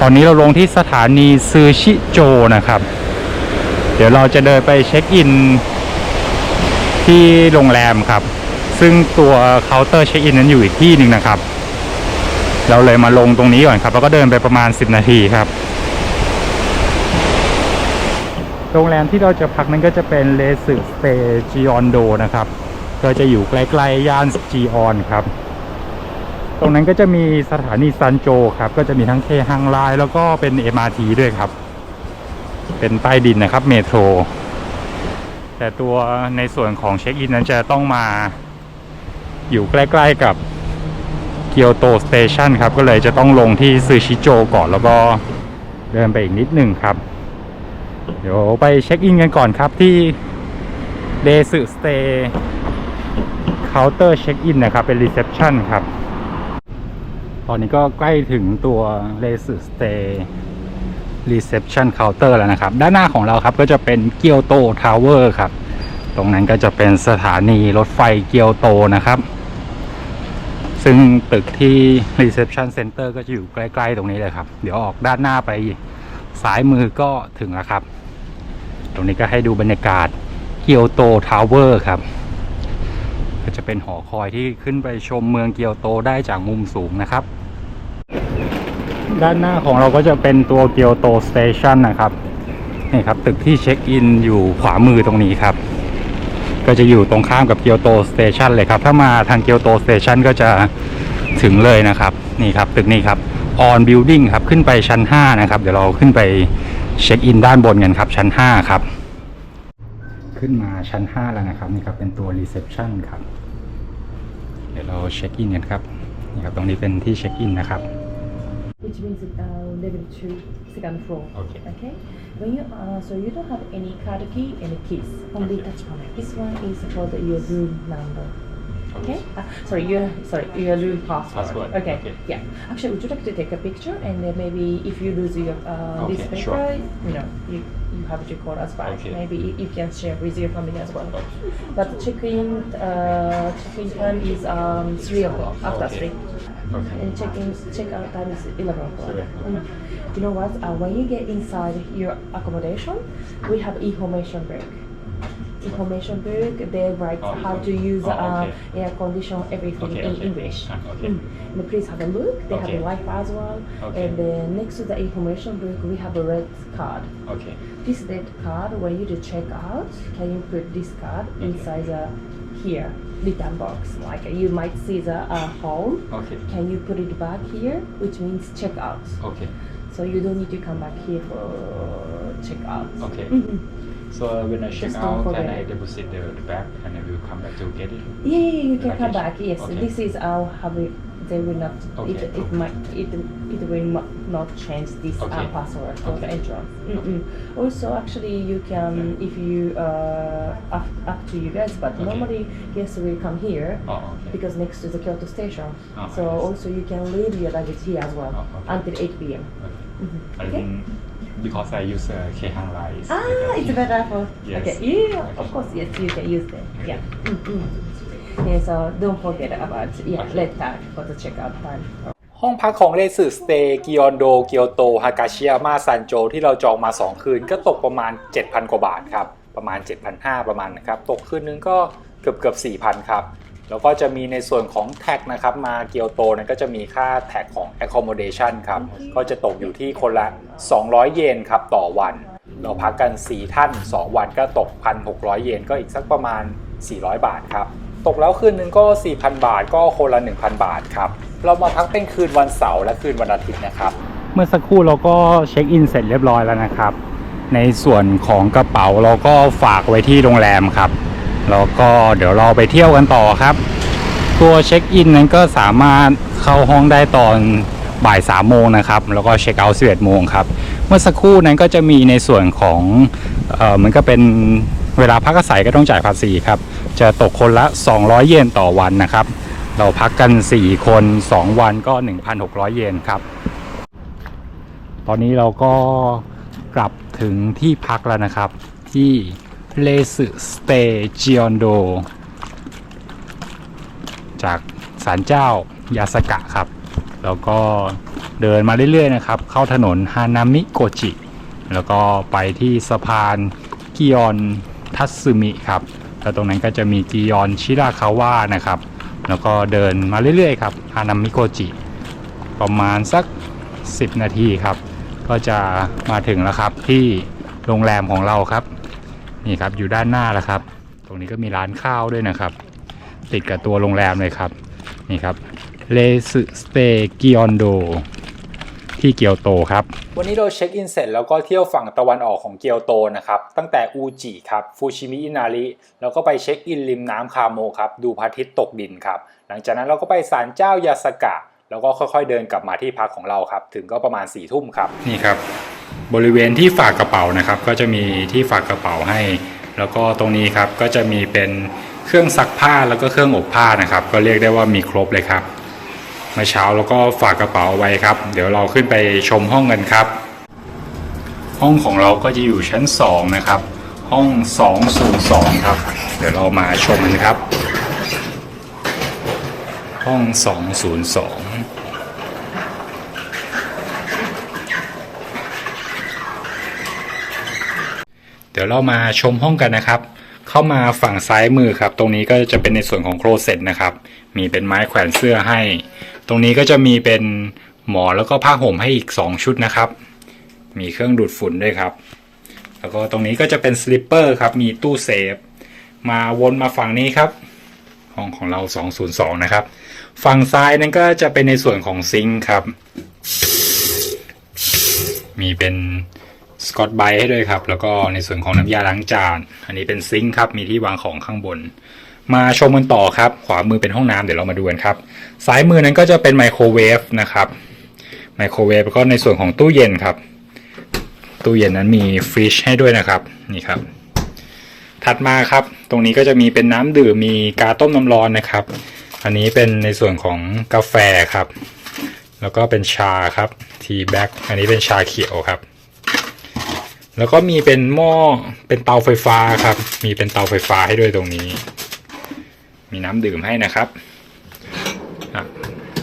ตอนนี้เราลงที่สถานีซือชิโจนะครับ เดี๋ยวเราจะเดินไปเช็คอิน ที่โรงแรมครับ ซึ่งตัวเคาน์เตอร์เช็คอินนั้นอยู่อีกที่หนึ่งนะครับ เราเลยมาลงตรงนี้ก่อนครับ แล้วก็เดินไปประมาณ 10 นาทีครับ โรงแรมที่เราจะพักนั้นก็จะเป็นเลสึสเตจิออนโดนะครับ ก็จะอยู่ใกล้ๆย่านจีออนครับ ตรงนั้นก็จะมีสถานีซันโจครับ ก็จะมีทั้งเคฮังไลน์แล้วก็เป็น MRT ด้วยครับ เป็นใต้ดินนะครับเมโทร แต่ตัวในส่วนของเช็คอินนั้นจะต้องมาอยู่ใกล้ๆกับเกียวโตสเตชันครับ ก็เลยจะต้องลงที่ซูชิโจก่อนแล้วก็เดินไปอีกนิดหนึ่งครับ เดี๋ยวไปเช็คอินกันก่อนครับที่เดซึสเตย์เคาน์เตอร์เช็คอินนะครับ เป็นรีเซพชันครับ ตอนนี้ก็ใกล้ถึงตัวเลสสเตย์รีเซพชันเคาน์เตอร์แล้วนะครับ ด้านหน้าของเราครับก็จะเป็นเกียวโตทาวเวอร์ครับ ตรงนั้นก็จะเป็นสถานีรถไฟเกียวโตนะครับ ซึ่งตึกที่ Reception Center ก็จะอยู่ใกล้ๆตรงนี้เลยครับ เดี๋ยวออกด้านหน้าไปซ้ายมือก็ถึงแล้วครับ ตรงนี้ก็ให้ดูบรรยากาศเกียวโตทาวเวอร์ครับ ก็จะเป็นหอคอยที่ขึ้นไปชมเมืองเกียวโตได้จากมุมสูงนะครับ ด้านหน้าของเราก็จะเป็นตัวเกียวโตสเตชันนะครับนี่ครับตึกที่เช็คอินอยู่ขวามือตรงนี้ครับ ก็จะอยู่ตรงข้ามกับเกียวโตสเตชันเลยครับ ถ้ามาทางเกียวโตสเตชันก็จะถึงเลยนะครับ นี่ครับ ตึกนี้ครับออนบิลดิ่งครับขึ้นไปชั้น 5 นะครับ เดี๋ยวเราขึ้นไปเช็คอินด้านบนกันครับชั้น 5 ครับ ขึ้นมาชั้น 5 แล้วนะครับนี่ครับเป็นตัวรีเซพชันครับ เดี๋ยวเราเช็คอินกันครับนี่ครับตรงนี้เป็นที่เช็คอินนะครับ which means uh, level two, second floor. Okay. Okay. When you uh, so you don't have any card key, any keys, only touch panel. This one is for the, your room number. Okay. Uh, sorry, your sorry your room password. Password, Okay. okay. Yeah. Actually, would you like to take a picture and then maybe if you lose your uh, Okay, this paper, sure. you know you you have to call us back. Okay. Maybe you- you can share with your family as well. But check-in uh, check-in time is um, three o'clock after Okay. three. And check-in check-out time is eleven o'clock. Mm. You know what? Uh, when you get inside your accommodation, we have information book information book. They write oh, how to use oh, uh, okay. uh, air condition, everything okay, in okay. English. Ah, okay. Mm. please have a look. They have a life as well. And then next to the information book, we have a red card. Okay. This red card, when you do check out, can you put this card inside the here return box like uh, you might see the uh, home okay can you put it back here which means check out? okay so you don't need to come back here for check out. okay mm -hmm so when I check Just don't out can forget. I deposit the, the bag and I will come back to get it Yeah, yeah, you can come back. Yes, Okay. this is our how we. They will not. Okay, It, it okay. might. It it will mo- not change this Okay. uh, password for the Okay. entrance. Mm-mm. Also, actually, you can if you uh up, up to you guys, but Okay. normally guests will come here. oh okay Because next to the Kyoto station, Oh, so see. also you can leave your luggage here as well Oh, okay. until 8 p.m. Mhm. I Okay. think because I use uh, Khang Lai is Ah, it's better for. Yes. Okay. Yeah, Okay. of course. Yes, you can use them. Okay. Yeah. Mm-mm. Yeah. So don't forget about yeah Okay. red tag for the checkout time. ห้องพักของเลสึสเตย์กิออนโดเกียวโตฮากาชิยาม่าซันโจที่เราจองมา 2 คืนก็ตกประมาณ 7,000 กว่าบาทครับ ประมาณ 7,500 ประมาณนะครับ ตกคืนนึงก็เกือบเกือบ4,000 ครับ แล้วก็จะมีในส่วนของแท็กนะครับมาเกียวโตนั้นก็จะมีค่าแท็กของ accommodation ครับ ก็จะตกอยู่ที่คนละ 200 เยนครับต่อวัน เราพักกัน 4 ท่าน 2 วันก็ตก 1,600 เยนก็อีกสักประมาณ 400 บาทครับ ตกแล้วคืนนึงก็ 4,000 บาทก็คนละ 1,000 บาทครับ เรามาพักเป็นคืนวันเสาร์และคืนวันอาทิตย์นะครับ เมื่อสักครู่เราก็เช็คอินเสร็จเรียบร้อยแล้วนะครับ ในส่วนของกระเป๋าเราก็ฝากไว้ที่โรงแรมครับ แล้วก็เดี๋ยวเราไปเที่ยวกันต่อครับ ตัวเช็คอินนั้นก็สามารถเข้าห้องได้ตอนบ่าย3โมงนะครับ แล้วก็เช็คเอาท์11โมงครับ เมื่อสักครู่นั้นก็จะมีในส่วนของเอ่อเหมือนก็เป็นเวลาพักอาศัยก็ต้องจ่ายภาษีครับ จะตกคนละ 200 เยนต่อวันนะครับ เราพักกัน 4 คน 2 วันก็ 1,600 เยนครับ ตอนนี้เราก็กลับถึงที่พักแล้วนะครับที่ เลสึสเตจิออนโด จากศาลเจ้ายาสกะครับ แล้วก็เดินมาเรื่อยๆนะครับ เข้าถนนฮานามิโกจิ แล้วก็ไปที่สะพานกิยอนทัตสึมิครับ แล้วตรงนั้นก็จะมีกิยอนชิราคาวะนะครับ แล้วก็เดินมาเรื่อยๆครับฮานามิโกจิ ประมาณสัก 10 นาทีครับ ก็จะมาถึงแล้วครับที่โรงแรมของเราครับ นี่ครับอยู่ด้านหน้าแล้วครับ ตรงนี้ก็มีร้านข้าวด้วยนะครับ ติดกับตัวโรงแรมเลยครับ นี่ครับเลสึสเตกิออนโดที่เกียวโตครับ วันนี้เราเช็คอินเสร็จแล้วก็เที่ยวฝั่งตะวันออกของเกียวโตนะครับ ตั้งแต่อูจิครับฟูชิมิอินาริแล้วก็ไปเช็คอินริมน้ำคาโมครับ ดูพระอาทิตย์ตกดินครับ หลังจากนั้นเราก็ไปศาลเจ้ายาสกะ แล้วก็ค่อยๆเดินกลับมาที่พักของเราครับ ถึงก็ประมาณ4ี่ทุ่มครับ นี่ครับ บริเวณที่ฝากกระเป๋านะครับ ก็จะมีที่ฝากกระเป๋าให้ แล้วก็ตรงนี้ครับก็จะมีเป็นเครื่องซักผ้าแล้วก็เครื่องอบผ้านะครับ ก็เรียกได้ว่ามีครบเลยครับเมื่อเช้าเราก็ฝากกระเป๋าเอาไว้ครับ เดี๋ยวเราขึ้นไปชมห้องกันครับ ห้องของเราก็จะอยู่ชั้น 2 นะครับ ห้อง 202 ครับ เดี๋ยวเรามาชมกันครับ ห้อง 202 เดี๋ยวเรามาชมห้องกันนะครับ เข้ามาฝั่งซ้ายมือครับ ตรงนี้ก็จะเป็นในส่วนของโครเซ็ตนะครับ มีเป็นไม้แขวนเสื้อให้ ตรงนี้ก็จะมีเป็นหมอนแล้วก็ผ้าห่มให้อีก 2 ชุดนะครับ มีเครื่องดูดฝุ่นด้วยครับ แล้วก็ตรงนี้ก็จะเป็นสลิปเปอร์ครับ มีตู้เซฟ มาวนมาฝั่งนี้ครับ ห้องของเรา 202 นะครับ ฝั่งซ้ายนั้นก็จะเป็นในส่วนของซิงค์ครับ มีเป็น สกอตไบรท์ให้ด้วยครับ แล้วก็ในส่วนของน้ำยาล้างจาน อันนี้เป็นซิงค์ครับ มีที่วางของข้างบน มาชมกันต่อครับ ขวามือเป็นห้องน้ำเดี๋ยวเรามาดูกันครับซ้ายมือนั้นก็จะเป็นไมโครเวฟนะครับไมโครเวฟแล้วก็ในส่วนของตู้เย็นครับ ตู้เย็นนั้นมีฟรีชให้ด้วยนะครับนี่ครับ ถัดมาครับ ตรงนี้ก็จะมีเป็นน้ำดื่มมีกาต้มน้ำร้อนนะครับ อันนี้เป็นในส่วนของกาแฟครับ แล้วก็เป็นชาครับทีแบ็กอันนี้เป็นชาเขียวครับ แล้วก็มีเป็นหม้อเป็นเตาไฟฟ้าครับ มีเป็นเตาไฟฟ้าให้ด้วยตรงนี้ มีน้ำดื่มให้นะครับ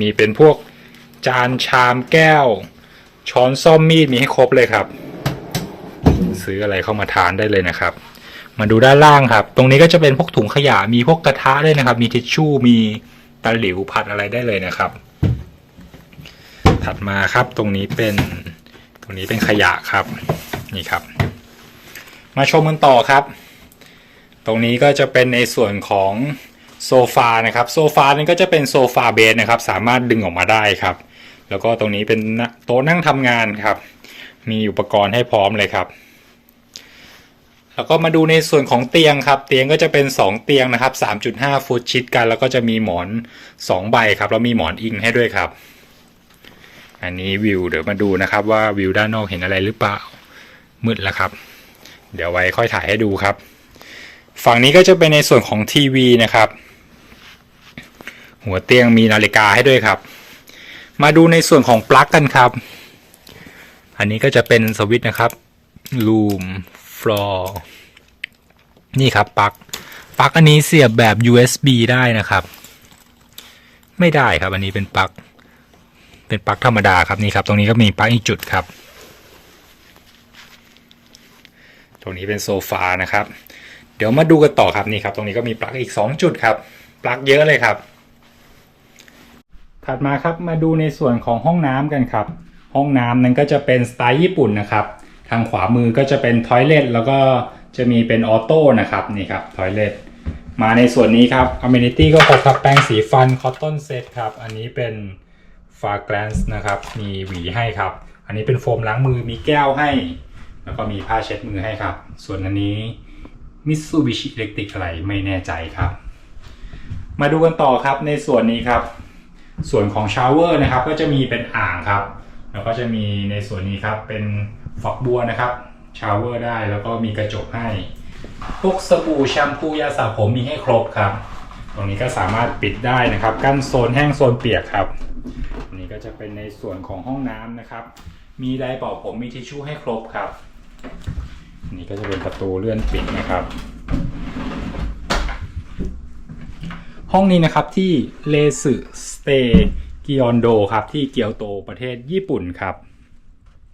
มีเป็นพวกจานชามแก้ว ช้อนซ่อมมีดมีให้ครบเลยครับ ซื้ออะไรเข้ามาทานได้เลยนะครับ มาดูด้านล่างครับ ตรงนี้ก็จะเป็นพวกถุงขยะมีพวกกระทะด้วยนะครับ มีทิชชู่มีตะหลิวผัดอะไรได้เลยนะครับ ถัดมาครับตรงนี้เป็นตรงนี้เป็นขยะครับ นี่ครับ มาชมกันต่อครับ ตรงนี้ก็จะเป็นในส่วนของโซฟานะครับโซฟานั้นก็จะเป็นโซฟาเบสนะครับ สามารถดึงออกมาได้ครับ แล้วก็ตรงนี้เป็นโต๊ะนั่งทำงานครับ มีอุปกรณ์ให้พร้อมเลยครับ แล้วก็มาดูในส่วนของเตียงครับ เตียงก็จะเป็น 2 เตียงนะครับ 3.5 ฟุตชิดกัน แล้วก็จะมีหมอน 2 ใบครับ แล้วมีหมอนอิงให้ด้วยครับ อันนี้วิวเดี๋ยวมาดูนะครับว่าวิวด้านนอกเห็นอะไรหรือเปล่า มืดแล้วครับ เดี๋ยวไว้ค่อยถ่ายให้ดูครับ ฝั่งนี้ก็จะเป็นในส่วนของทีวีนะครับ หัวเตียงมีนาฬิกาให้ด้วยครับ มาดูในส่วนของปลั๊กกันครับ อันนี้ก็จะเป็นสวิตช์นะครับ room floor นี่ครับปลั๊กปลั๊กอันนี้เสียบแบบ USB ได้นะครับ ไม่ได้ครับอันนี้เป็นปลั๊กเป็นปลั๊กธรรมดาครับนี่ครับ ตรงนี้ก็มีปลั๊กอีกจุดครับ ตรงนี้เป็นโซฟานะครับ เดี๋ยวมาดูกันต่อครับนี่ครับ ตรงนี้ก็มีปลั๊กอีก 2 จุดครับ ปลั๊กเยอะเลยครับ ถัดมาครับมาดูในส่วนของห้องน้ำกันครับ ห้องน้ำนั้นก็จะเป็นสไตล์ญี่ปุ่นนะครับ ทางขวามือก็จะเป็นทอยเลทแล้วก็จะมีเป็นออโต้นะครับนี่ครับทอยเลทมาในส่วนนี้ครับอเมนิตี้ก็ครบครับแปรงสีฟันคอตตอนเซตครับ อันนี้เป็นฟาแกรนส์นะครับ มีหวีให้ครับ อันนี้เป็นโฟมล้างมือมีแก้วให้ แล้วก็มีผ้าเช็ดมือให้ครับ ส่วนอันนี้มิตซูบิชิเล็กติกอะไรไม่แน่ใจครับ มาดูกันต่อครับในส่วนนี้ครับ ส่วนของชาวเวอร์นะครับ ก็จะมีเป็นอ่างครับ แล้วก็จะมีในส่วนนี้ครับเป็นฝักบัวนะครับชาวเวอร์ได้แล้วก็มีกระจกให้พวกสบู่แชมพูยาสระผมมีให้ครบครับ ตรงนี้ก็สามารถปิดได้นะครับ กั้นโซนแห้งโซนเปียกครับนี้ก็จะเป็นในส่วนของห้องน้ำนะครับ มีไดร์เป่าผมมีทิชชู่ให้ครบครับ นี่ก็จะเป็นประตูเลื่อนปิดนะครับ ห้องนี้นะครับที่เลสึสเตกิออนโดครับที่เกียวโตประเทศญี่ปุ่นครับ